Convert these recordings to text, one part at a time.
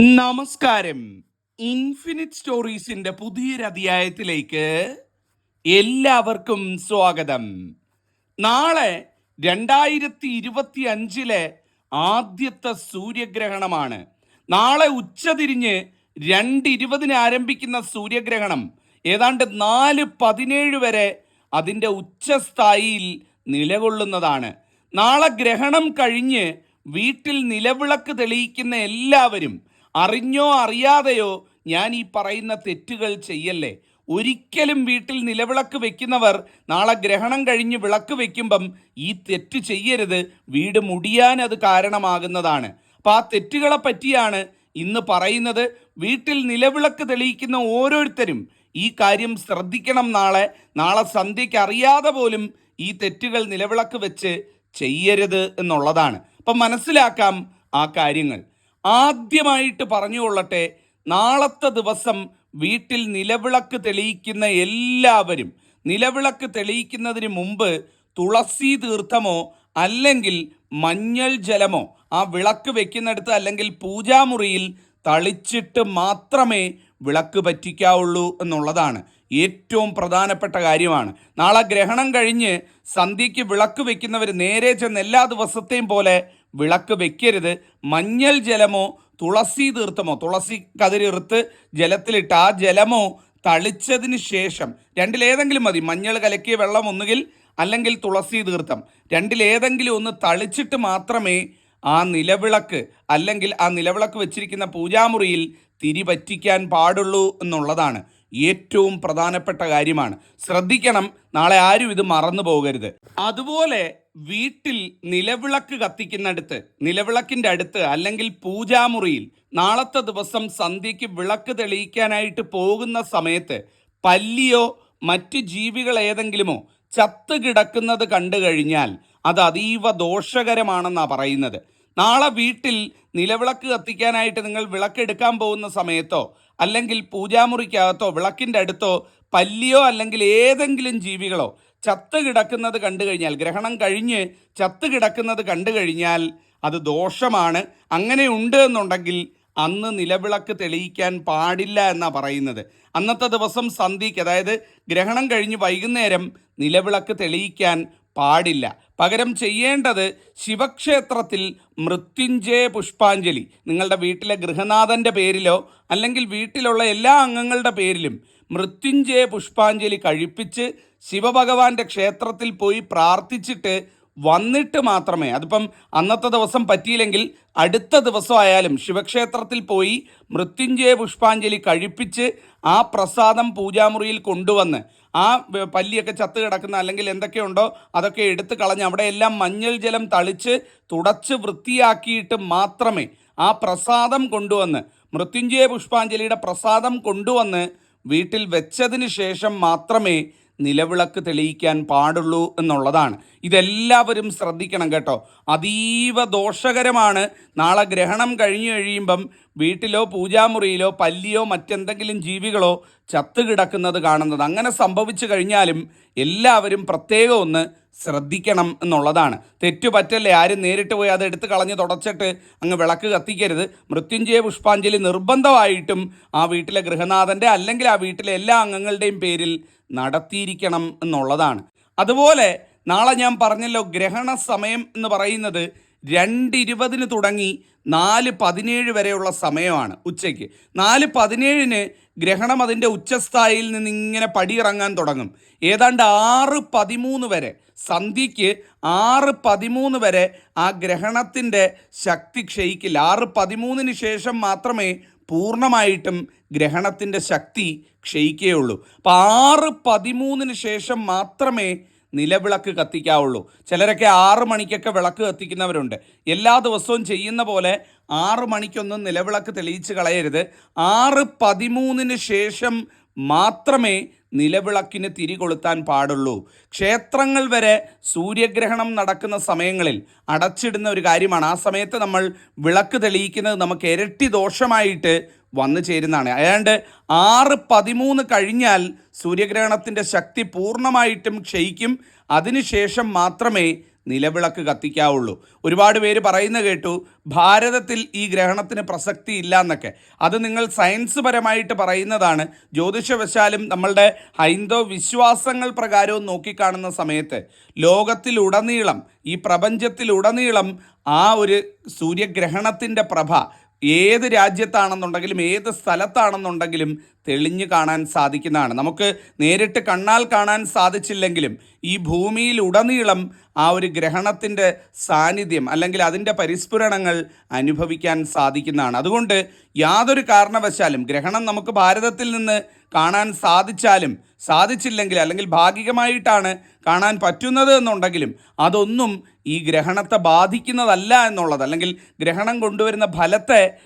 നമസ്കാരം. ഇൻഫിനിറ്റ് സ്റ്റോറീസിന്റെ പുതിയൊരു അധ്യായത്തിലേക്ക് എല്ലാവർക്കും സ്വാഗതം. നാളെ രണ്ടായിരത്തി ഇരുപത്തി അഞ്ചിലെ ആദ്യത്തെ സൂര്യഗ്രഹണമാണ്. നാളെ ഉച്ചതിരിഞ്ഞ് രണ്ട് ഇരുപതിന് ആരംഭിക്കുന്ന സൂര്യഗ്രഹണം ഏതാണ്ട് നാല് പതിനേഴ് വരെ അതിന്റെ ഉച്ചസ്ഥായിയിൽ നിലകൊള്ളുന്നതാണ്. നാളെ ഗ്രഹണം കഴിഞ്ഞ് വീട്ടിൽ നിലവിളക്ക് തെളിയിക്കുന്ന എല്ലാവരും അറിഞ്ഞോ അറിയാതെയോ ഞാൻ ഈ പറയുന്ന തെറ്റുകൾ ചെയ്യല്ലേ? ഒരിക്കലും വീട്ടിൽ നിലവിളക്ക് വെക്കുന്നവർ നാളെ ഗ്രഹണം കഴിഞ്ഞ് വിളക്ക് വെക്കുമ്പം ഈ തെറ്റ് ചെയ്യരുത്. വീട് മുടിയാൻ അത് കാരണമാകുന്നതാണ്. അപ്പം ആ തെറ്റുകളെ പറ്റിയാണ് ഇന്ന് പറയുന്നത്. വീട്ടിൽ നിലവിളക്ക് തെളിയിക്കുന്ന ഓരോരുത്തരും ഈ കാര്യം ശ്രദ്ധിക്കണം നാളെ. നാളെ സന്ധ്യയ്ക്ക് അറിയാതെ പോലും ഈ തെറ്റുകൾ നിലവിളക്ക് വെച്ച് ചെയ്യരുത് എന്നുള്ളതാണ്. അപ്പം മനസ്സിലാക്കാം ആ കാര്യങ്ങൾ. ആദ്യമായിട്ട് പറഞ്ഞു പറഞ്ഞുകൊള്ളട്ടെ നാളത്തെ ദിവസം വീട്ടിൽ നിലവിളക്ക് തെളിയിക്കുന്ന എല്ലാവരും നിലവിളക്ക് തെളിയിക്കുന്നതിന് മുമ്പ് തുളസി തീർത്ഥമോ അല്ലെങ്കിൽ മഞ്ഞൾ ജലമോ ആ വിളക്ക് വെക്കുന്നിടത്ത് അല്ലെങ്കിൽ പൂജാമുറിയിൽ തളിച്ചിട്ട് മാത്രമേ വിളക്ക് പറ്റിക്കാവുള്ളൂ എന്നുള്ളതാണ് ഏറ്റവും പ്രധാനപ്പെട്ട കാര്യമാണ്. നാളെ ഗ്രഹണം കഴിഞ്ഞ് സന്ധ്യയ്ക്ക് വിളക്ക് വെക്കുന്നവർ നേരെ ചെന്ന് എല്ലാ ദിവസത്തെയും പോലെ വിളക്ക് വെക്കരുത്. മഞ്ഞൾ ജലമോ തുളസി തീർത്ഥമോ തുളസി കതിരിറുത്ത് ജലത്തിലിട്ട് ആ ജലമോ തളിച്ചതിന് ശേഷം രണ്ടിലേതെങ്കിലും മതി. മഞ്ഞൾ കലക്കിയ വെള്ളം ഒന്നുകിൽ അല്ലെങ്കിൽ തുളസി തീർത്ഥം. രണ്ടിലേതെങ്കിലും ഒന്ന് തളിച്ചിട്ട് മാത്രമേ ആ നിലവിളക്ക് അല്ലെങ്കിൽ ആ നിലവിളക്ക് വെച്ചിരിക്കുന്ന പൂജാമുറിയിൽ തിരി പറ്റിക്കാൻ പാടുള്ളൂ എന്നുള്ളതാണ് ഏറ്റവും പ്രധാനപ്പെട്ട കാര്യമാണ്. ശ്രദ്ധിക്കണം നാളെ ആരും ഇത് മറന്നു പോകരുത്. അതുപോലെ വീട്ടിൽ നിലവിളക്ക് കത്തിക്കുന്നിടത്ത് നിലവിളക്കിന്റെ അടുത്ത് അല്ലെങ്കിൽ പൂജാമുറിയിൽ നാളത്തെ ദിവസം സന്ധ്യയ്ക്ക് വിളക്ക് തെളിയിക്കാനായിട്ട് പോകുന്ന സമയത്ത് പല്ലിയോ മറ്റ് ജീവികൾ ഏതെങ്കിലുമോ ചത്ത് കിടക്കുന്നത് കണ്ടു കഴിഞ്ഞാൽ അത് അതീവ ദോഷകരമാണെന്നാണ് പറയുന്നത്. നാളെ വീട്ടിൽ നിലവിളക്ക് കത്തിക്കാനായിട്ട് നിങ്ങൾ വിളക്കെടുക്കാൻ പോകുന്ന സമയത്തോ അല്ലെങ്കിൽ പൂജാമുറിക്കകത്തോ വിളക്കിന്റെ അടുത്തോ പല്ലിയോ അല്ലെങ്കിൽ ഏതെങ്കിലും ജീവികളോ ചത്ത് കിടക്കുന്നത് കണ്ടു കഴിഞ്ഞാൽ ഗ്രഹണം കഴിഞ്ഞ് ചത്ത് കിടക്കുന്നത് കണ്ടു കഴിഞ്ഞാൽ അത് ദോഷമാണ്. അങ്ങനെ ഉണ്ട് എന്നുണ്ടെങ്കിൽ അന്ന് നിലവിളക്ക് തെളിയിക്കാൻ പാടില്ല എന്നാണ് പറയുന്നത്. അന്നത്തെ ദിവസം സന്ധ്യയ്ക്ക് അതായത് ഗ്രഹണം കഴിഞ്ഞ് വൈകുന്നേരം നിലവിളക്ക് തെളിയിക്കാൻ പാടില്ല. പകരം ചെയ്യേണ്ടത് ശിവക്ഷേത്രത്തിൽ മൃത്യുഞ്ജയ പുഷ്പാഞ്ജലി. നിങ്ങളുടെ വീട്ടിലെ ഗൃഹനാഥന്റെ പേരിലോ അല്ലെങ്കിൽ വീട്ടിലുള്ള എല്ലാ അംഗങ്ങളുടെ പേരിലും മൃത്യുഞ്ജയ പുഷ്പാഞ്ജലി കഴിപ്പിച്ച് ശിവഭഗവാന്റെ ക്ഷേത്രത്തിൽ പോയി പ്രാർത്ഥിച്ചിട്ട് വന്നിട്ട് മാത്രമേ അതിപ്പം അന്നത്തെ ദിവസം പറ്റിയില്ലെങ്കിൽ അടുത്ത ദിവസമായാലും ശിവക്ഷേത്രത്തിൽ പോയി മൃത്യുഞ്ജയ പുഷ്പാഞ്ജലി കഴിപ്പിച്ച് ആ പ്രസാദം പൂജാമുറിയിൽ കൊണ്ടുവന്ന് ആ പല്ലിയൊക്കെ ചത്ത് കിടക്കുന്ന അല്ലെങ്കിൽ എന്തൊക്കെയുണ്ടോ അതൊക്കെ എടുത്ത് കളഞ്ഞ് അവിടെയെല്ലാം മഞ്ഞൾ ജലം തളിച്ച് തുടച്ച് വൃത്തിയാക്കിയിട്ട് മാത്രമേ ആ പ്രസാദം കൊണ്ടുവന്ന് മൃത്യുഞ്ജയ പുഷ്പാഞ്ജലിയുടെ പ്രസാദം കൊണ്ടുവന്ന് വീട്ടിൽ വെച്ചതിന് ശേഷം മാത്രമേ നിലവിളക്ക് തെളിയിക്കാൻ പാടുള്ളൂ എന്നുള്ളതാണ്. ഇതെല്ലാവരും ശ്രദ്ധിക്കണം കേട്ടോ. അതീവ ദോഷകരമാണ്. നാളെ ഗ്രഹണം കഴിഞ്ഞു കഴിയുമ്പം വീട്ടിലോ പൂജാമുറിയിലോ പല്ലിയോ മറ്റെന്തെങ്കിലും ജീവികളോ ചത്തു കിടക്കുന്നത് കാണുന്നത്. അങ്ങനെ സംഭവിച്ചു കഴിഞ്ഞാലും എല്ലാവരും പ്രത്യേകം ഒന്ന് ശ്രദ്ധിക്കണം എന്നുള്ളതാണ്. തെറ്റു പറ്റല്ലേ? ആരും നേരിട്ട് പോയി അത് എടുത്ത് കളഞ്ഞ് തുടച്ചിട്ട് അങ്ങ് വിളക്ക് കത്തിക്കരുത്. മൃത്യുഞ്ജയ പുഷ്പാഞ്ജലി നിർബന്ധമായിട്ടും ആ വീട്ടിലെ ഗൃഹനാഥന്റെ അല്ലെങ്കിൽ ആ വീട്ടിലെ എല്ലാ അംഗങ്ങളുടെയും പേരിൽ നടത്തിയിരിക്കണം എന്നുള്ളതാണ്. അതുപോലെ നാളെ ഞാൻ പറഞ്ഞല്ലോ ഗ്രഹണ സമയം എന്ന് പറയുന്നത് രണ്ടിരുപതിന് തുടങ്ങി നാല് പതിനേഴ് വരെയുള്ള സമയമാണ് ഉച്ചയ്ക്ക്. നാല് പതിനേഴിന് ഗ്രഹണം അതിന്റെ ഉച്ചസ്ഥായിയിൽ നിന്ന് ഇങ്ങനെ പടിയിറങ്ങാൻ തുടങ്ങും. ഏതാണ്ട് ആറ് പതിമൂന്ന് വരെ സന്ധ്യയ്ക്ക് ആറ് പതിമൂന്ന് വരെ ആ ഗ്രഹണത്തിന്റെ ശക്തി ക്ഷയിക്കില്ല. ആറ് പതിമൂന്നിന് ശേഷം മാത്രമേ പൂർണമായിട്ടും ഗ്രഹണത്തിന്റെ ശക്തി ക്ഷയിക്കുകയുള്ളൂ. അപ്പോൾ ആറ് പതിമൂന്നിന് ശേഷം മാത്രമേ നിലവിളക്ക് കത്തിക്കാവുള്ളൂ. ചിലരൊക്കെ ആറ് മണിക്കൊക്കെ വിളക്ക് കത്തിക്കുന്നവരുണ്ട്. എല്ലാ ദിവസവും ചെയ്യുന്ന പോലെ ആറ് മണിക്കൊന്നും നിലവിളക്ക് തെളിയിച്ച് കളയരുത്. ആറ് പതിമൂന്നിന് ശേഷം മാത്രമേ നിലവിളക്കിന് തിരി കൊളുത്താൻ പാടുള്ളൂ. ക്ഷേത്രങ്ങൾ വരെ സൂര്യഗ്രഹണം നടക്കുന്ന സമയങ്ങളിൽ അടച്ചിടുന്ന ഒരു കാര്യമാണ്. ആ സമയത്ത് നമ്മൾ വിളക്ക് തെളിയിക്കുന്നത് നമുക്ക് ഇരട്ടി ദോഷമായിട്ട് വന്നു ചേരുന്നതാണ്. അയാണ്ട് ആറ് പതിമൂന്ന് കഴിഞ്ഞാൽ സൂര്യഗ്രഹണത്തിന്റെ ശക്തി പൂർണമായിട്ടും ക്ഷയിക്കും. അതിനുശേഷം മാത്രമേ നിലവിളക്ക് കത്തിക്കാവുള്ളൂ. ഒരുപാട് പേര് പറയുന്ന കേട്ടു ഭാരതത്തിൽ ഈ ഗ്രഹണത്തിന് പ്രസക്തി ഇല്ല എന്നൊക്കെ. അത് നിങ്ങൾ സയൻസ് പരമായിട്ട് പറയുന്നതാണ്. ജ്യോതിഷവശാലും നമ്മളുടെ ഹൈന്ദവ വിശ്വാസങ്ങൾ പ്രകാരവും നോക്കിക്കാണുന്ന സമയത്ത് ലോകത്തിലുടനീളം ഈ പ്രപഞ്ചത്തിലുടനീളം ആ ഒരു സൂര്യഗ്രഹണത്തിന്റെ പ്രഭ ഏത് രാജ്യത്താണെന്നുണ്ടെങ്കിലും ഏത് സ്ഥലത്താണെന്നുണ്ടെങ്കിലും തെളിഞ്ഞു കാണാൻ സാധിക്കുന്നതാണ്. നമുക്ക് നേരിട്ട് കണ്ണാൽ കാണാൻ സാധിച്ചില്ലെങ്കിലും ഈ ഭൂമിയിൽ ഉടനീളം ആ ഒരു ഗ്രഹണത്തിന്റെ സാന്നിധ്യം അല്ലെങ്കിൽ അതിന്റെ പരിസ്ഫുരണങ്ങൾ അനുഭവിക്കാൻ സാധിക്കുന്നതാണ്. അതുകൊണ്ട് യാതൊരു കാരണവശാലും ഗ്രഹണം നമുക്ക് ഭാരതത്തിൽ നിന്ന് കാണാൻ സാധിച്ചാലും സാധിച്ചില്ലെങ്കിൽ അല്ലെങ്കിൽ ഭാഗികമായിട്ടാണ് കാണാൻ പറ്റുന്നത് എന്നുണ്ടെങ്കിലും അതൊന്നും ഈ ഗ്രഹണത്തെ ബാധിക്കുന്നതല്ല എന്നുള്ളത് അല്ലെങ്കിൽ ഗ്രഹണം കൊണ്ടുവരുന്ന ഫലത്തെ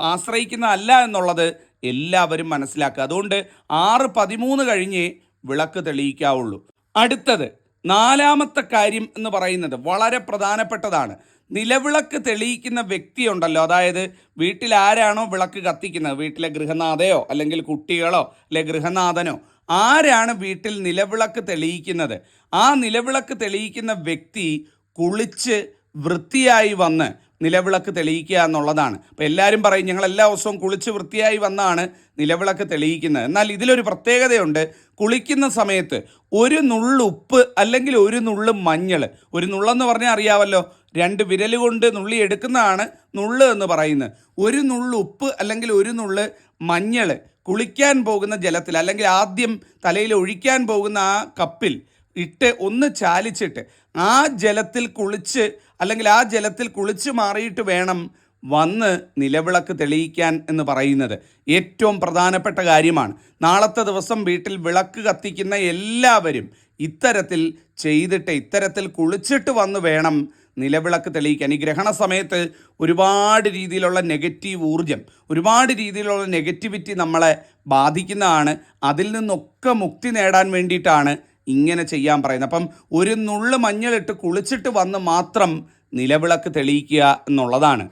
ആശ്രയിക്കുന്നതല്ല എന്നുള്ളത് എല്ലാവരും മനസ്സിലാക്കുക. അതുകൊണ്ട് ആറ് പതിമൂന്ന് കഴിഞ്ഞേ വിളക്ക് തെളിയിക്കാവുള്ളൂ. അടുത്തത് നാലാമത്തെ കാര്യം എന്ന് പറയുന്നത് വളരെ പ്രധാനപ്പെട്ടതാണ്. നിലവിളക്ക് തെളിയിക്കുന്ന വ്യക്തിയുണ്ടല്ലോ അതായത് വീട്ടിൽ ആരാണോ വിളക്ക് കത്തിക്കുന്നത്? വീട്ടിലെ ഗൃഹനാഥയോ അല്ലെങ്കിൽ കുട്ടികളോ അല്ലെ ഗൃഹനാഥനോ? ആരാണ് വീട്ടിൽ നിലവിളക്ക് തെളിയിക്കുന്നത്? ആ നിലവിളക്ക് തെളിയിക്കുന്ന വ്യക്തി കുളിച്ച് വൃത്തിയായി വന്ന് നിലവിളക്ക് തെളിയിക്കുക എന്നുള്ളതാണ്. അപ്പോൾ എല്ലാവരും പറയും ഞങ്ങൾ എല്ലാ ദിവസവും കുളിച്ച് വൃത്തിയായി വന്നാണ് നിലവിളക്ക് തെളിയിക്കുന്നത്. എന്നാൽ ഇതിലൊരു പ്രത്യേകതയുണ്ട്. കുളിക്കുന്ന സമയത്ത് ഒരു നുള്ളു ഉപ്പ് അല്ലെങ്കിൽ ഒരു നുള്ളു മഞ്ഞൾ ഒരു നുള്ളെന്ന് പറഞ്ഞാൽ അറിയാമല്ലോ രണ്ട് വിരൽ കൊണ്ട് നുള്ളി എടുക്കുന്നതാണ് നുള്ള് എന്ന് പറയുന്നത്. ഒരു നുള്ളു ഉപ്പ് അല്ലെങ്കിൽ ഒരു നുള്ളു മഞ്ഞൾ കുളിക്കാൻ പോകുന്ന ജലത്തിൽ അല്ലെങ്കിൽ ആദ്യം തലയിൽ ഒഴിക്കാൻ പോകുന്ന ആ കപ്പിൽ ഇട്ട് ഒന്ന് ചാലിച്ചിട്ട് ആ ജലത്തിൽ കുളിച്ച് അല്ലെങ്കിൽ ആ ജലത്തിൽ കുളിച്ച് മാറിയിട്ട് വേണം വന്ന് നിലവിളക്ക് തെളിയിക്കാൻ എന്ന് പറയുന്നത്. ഏറ്റവും പ്രധാനപ്പെട്ട കാര്യമാണ്. നാളത്തെ ദിവസം വീട്ടിൽ വിളക്ക് കത്തിക്കുന്ന എല്ലാവരും ഇത്തരത്തിൽ ചെയ്തിട്ട് ഇത്തരത്തിൽ കുളിച്ചിട്ട് വന്ന് വേണം നിലവിളക്ക് തെളിയിക്കാൻ. ഈ ഗ്രഹണ സമയത്ത് ഒരുപാട് രീതിയിലുള്ള നെഗറ്റീവ് ഊർജം ഒരുപാട് രീതിയിലുള്ള നെഗറ്റിവിറ്റി നമ്മളെ ബാധിക്കുന്നതാണ്. അതിൽ നിന്നൊക്കെ മുക്തി നേടാൻ വേണ്ടിയിട്ടാണ് ഇങ്ങനെ ചെയ്യാൻ പറയുന്നത് അപ്പം ഒരു നുള്ള് മഞ്ഞളിട്ട് കുളിച്ചിട്ട് വന്ന് മാത്രം നിലവിളക്ക് തെളിയിക്കുക എന്നുള്ളതാണ്.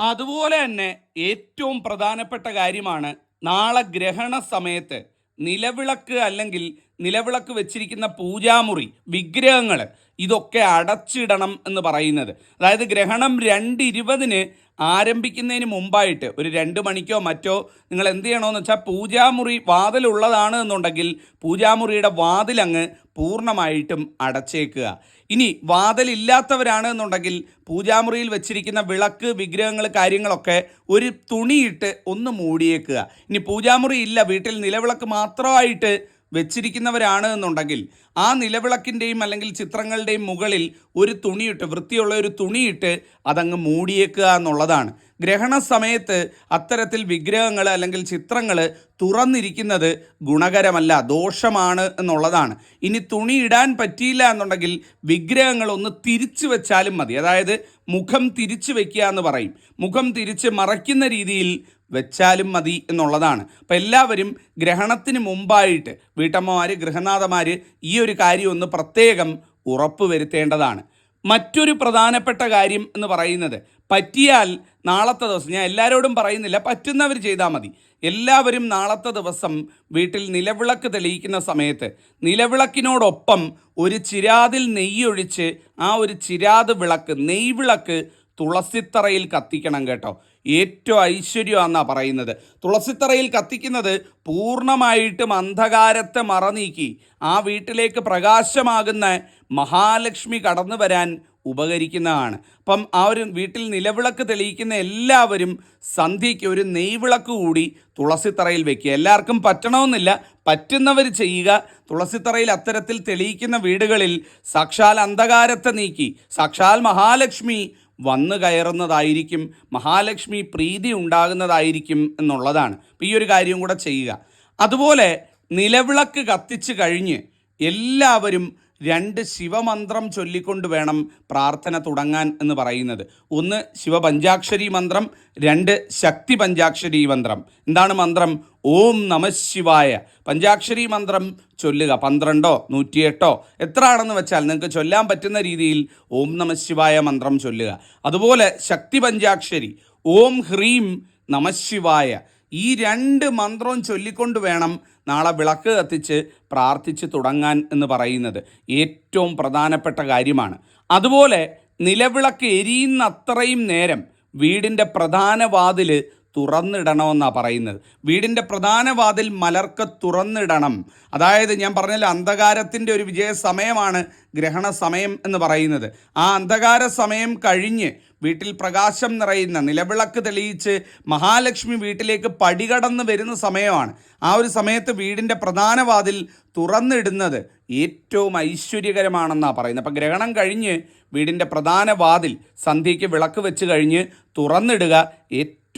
അതുപോലെ തന്നെ ഏറ്റവും പ്രധാനപ്പെട്ട കാര്യമാണ് നാളെ ഗ്രഹണ സമയത്ത് നിലവിളക്ക് അല്ലെങ്കിൽ നിലവിളക്ക് വെച്ചിരിക്കുന്ന പൂജാമുറി വിഗ്രഹങ്ങൾ ഇതൊക്കെ അടച്ചിടണം എന്ന് പറയുന്നത്. അതായത് ഗ്രഹണം രണ്ട് ഇരുപതിന് ആരംഭിക്കുന്നതിന് മുമ്പായിട്ട് ഒരു രണ്ട് മണിക്കോ മറ്റോ നിങ്ങൾ എന്ത് ചെയ്യണമെന്ന് വെച്ചാൽ പൂജാമുറി വാതിലുള്ളതാണ് എന്നുണ്ടെങ്കിൽ പൂജാമുറിയുടെ വാതിലങ്ങ് പൂർണമായിട്ടും അടച്ചേക്കുക. ഇനി വാതിലില്ലാത്തവരാണ് എന്നുണ്ടെങ്കിൽ പൂജാമുറിയിൽ വെച്ചിരിക്കുന്ന വിളക്ക് വിഗ്രഹങ്ങൾ കാര്യങ്ങളൊക്കെ ഒരു തുണിയിട്ട് ഒന്ന് മൂടിയേക്കുക. ഇനി പൂജാമുറി ഇല്ല വീട്ടിൽ നിലവിളക്ക് മാത്രമായിട്ട് വെച്ചിരിക്കുന്നവരാണ് എന്നുണ്ടെങ്കിൽ ആ നിലവിളക്കിന്റെയും അല്ലെങ്കിൽ ചിത്രങ്ങളുടെയും മുകളിൽ ഒരു തുണിയിട്ട് വൃത്തിയുള്ള ഒരു തുണിയിട്ട് അതങ്ങ് മൂടിയേക്കുക എന്നുള്ളതാണ്. ഗ്രഹണ സമയത്ത് അത്തരത്തിൽ വിഗ്രഹങ്ങൾ അല്ലെങ്കിൽ ചിത്രങ്ങൾ തുറന്നിരിക്കുന്നത് ഗുണകരമല്ല ദോഷമാണ് എന്നുള്ളതാണ്. ഇനി തുണി ഇടാൻ പറ്റിയില്ല എന്നുണ്ടെങ്കിൽ വിഗ്രഹങ്ങൾ ഒന്ന് തിരിച്ചു വെച്ചാലും മതി. അതായത് മുഖം തിരിച്ചു വെക്കുക എന്ന് പറയും. മുഖം തിരിച്ച് മറയ്ക്കുന്ന രീതിയിൽ വെച്ചാലും മതി എന്നുള്ളതാണ്. അപ്പം എല്ലാവരും ഗ്രഹണത്തിന് മുമ്പായിട്ട് വീട്ടമ്മമാർ ഗൃഹനാഥമാർ ഈ കാര്യം ഒന്ന് പ്രത്യേകം ഉറപ്പ് വരുത്തേണ്ടതാണ്. മറ്റൊരു പ്രധാനപ്പെട്ട കാര്യം എന്ന് പറയുന്നത് പറ്റിയാൽ നാളത്തെ ദിവസം ഞാൻ എല്ലാവരോടും പറയുന്നില്ല പറ്റുന്നവർ ചെയ്താൽ മതി. എല്ലാവരും നാളത്തെ ദിവസം വീട്ടിൽ നിലവിളക്ക് തെളിയിക്കുന്ന സമയത്ത് നിലവിളക്കിനോടൊപ്പം ഒരു ചിരാതിൽ നെയ്യൊഴിച്ച് ആ ഒരു ചിരാത് വിളക്ക് നെയ്വിളക്ക് തുളസിത്തറയിൽ കത്തിക്കണം കേട്ടോ. ഏറ്റവും ഐശ്വര്യമാണെന്നാണ് പറയുന്നത്. തുളസിത്തറയിൽ കത്തിക്കുന്നത് പൂർണമായിട്ടും അന്ധകാരത്തെ മറനീക്കി. ആ വീട്ടിലേക്ക് പ്രകാശമാകുന്ന മഹാലക്ഷ്മി കടന്നു വരാൻ ഉപകരിക്കുന്നതാണ്. അപ്പം ആ ഒരു വീട്ടിൽ നിലവിളക്ക് തെളിയിക്കുന്ന എല്ലാവരും സന്ധ്യയ്ക്ക് ഒരു നെയ്വിളക്ക് കൂടി തുളസിത്തറയിൽ വെക്കുക. എല്ലാവർക്കും പറ്റണമെന്നില്ല. പറ്റുന്നവർ ചെയ്യുക. തുളസിത്തറയിൽ അത്തരത്തിൽ തെളിയിക്കുന്ന വീടുകളിൽ സാക്ഷാൽ അന്ധകാരത്തെ നീക്കി. സാക്ഷാൽ മഹാലക്ഷ്മി വന്നു കയറുന്നതായിരിക്കും മഹാലക്ഷ്മി പ്രീതി ഉണ്ടാകുന്നതായിരിക്കും എന്നുള്ളതാണ്. ഈ ഒരു കാര്യം കൂടെ ചെയ്യുക. അതുപോലെ നിലവിളക്ക് കത്തിച്ച് കഴിഞ്ഞ് എല്ലാവരും രണ്ട് ശിവമന്ത്രം ചൊല്ലിക്കൊണ്ട് വേണം പ്രാർത്ഥന തുടങ്ങാൻ എന്ന് പറയുന്നത്. ഒന്ന് ശിവപഞ്ചാക്ഷരി മന്ത്രം രണ്ട് ശക്തി പഞ്ചാക്ഷരി മന്ത്രം. എന്താണ് മന്ത്രം? ഓം നമശിവായ പഞ്ചാക്ഷരി മന്ത്രം ചൊല്ലുക. പന്ത്രണ്ടോ? നൂറ്റിയെട്ടോ? എത്ര ആണെന്ന് വെച്ചാൽ നിങ്ങൾക്ക് ചൊല്ലാൻ പറ്റുന്ന രീതിയിൽ ഓം നമശിവായ മന്ത്രം ചൊല്ലുക. അതുപോലെ ശക്തി പഞ്ചാക്ഷരി ഓം ഹ്രീം നമശിവായ ഈ രണ്ട് മന്ത്രവും ചൊല്ലിക്കൊണ്ട് വേണം നാളെ വിളക്ക് കത്തിച്ച് പ്രാർത്ഥിച്ച് തുടങ്ങാൻ എന്ന് പറയുന്നത്. ഏറ്റവും പ്രധാനപ്പെട്ട കാര്യമാണ്. അതുപോലെ നിലവിളക്ക് എരിയുന്ന അത്രയും നേരം വീടിന്റെ പ്രധാന വാതിൽ തുറന്നിടണമെന്നാണ് പറയുന്നത്. വീടിന്റെ പ്രധാന വാതിൽ മലർക്ക് തുറന്നിടണം. അതായത് ഞാൻ പറഞ്ഞല്ലോ അന്ധകാരത്തിന്റെ ഒരു വിജയ സമയമാണ് ഗ്രഹണ സമയം എന്ന് പറയുന്നത്. ആ അന്ധകാര സമയം കഴിഞ്ഞ് വീട്ടിൽ പ്രകാശം നിറയുന്ന നിലവിളക്ക് തെളിയിച്ച് മഹാലക്ഷ്മി വീട്ടിലേക്ക് പടികടന്ന് വരുന്ന സമയമാണ്. ആ ഒരു സമയത്ത് വീടിന്റെ പ്രധാന വാതിൽ തുറന്നിടുന്നത് ഏറ്റവും ഐശ്വര്യകരമാണെന്നാണ് പറയുന്നത്. അപ്പം ഗ്രഹണം കഴിഞ്ഞ് വീടിന്റെ പ്രധാന വാതിൽ സന്ധ്യയ്ക്ക് വിളക്ക് വെച്ച് കഴിഞ്ഞ് തുറന്നിടുക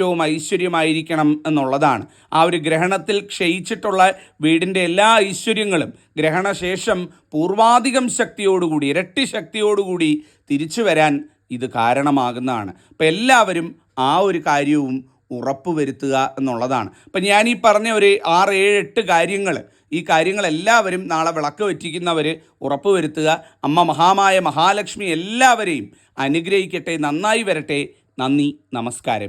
ഏറ്റവും ഐശ്വര്യമായിരിക്കണം എന്നുള്ളതാണ്. ആ ഒരു ഗ്രഹണത്തിൽ ക്ഷയിച്ചിട്ടുള്ള വീടിന്റെ എല്ലാ ഐശ്വര്യങ്ങളും ഗ്രഹണശേഷം പൂർവാധികം ശക്തിയോടുകൂടി ഇരട്ടി ശക്തിയോടുകൂടി തിരിച്ചു വരാൻ ഇത് കാരണമാകുന്നതാണ്. അപ്പം എല്ലാവരും ആ ഒരു കാര്യവും ഉറപ്പുവരുത്തുക എന്നുള്ളതാണ്. അപ്പം ഞാൻ ഈ പറഞ്ഞ ഒരു ആറ് ഏഴ് എട്ട് കാര്യങ്ങൾ ഈ കാര്യങ്ങളെല്ലാവരും നാളെ വിളക്ക് വെറ്റിക്കുന്നവർ ഉറപ്പുവരുത്തുക. അമ്മ മഹാമായ മഹാലക്ഷ്മി എല്ലാവരെയും അനുഗ്രഹിക്കട്ടെ നന്നായി വരട്ടെ. നന്ദി നമസ്കാരം.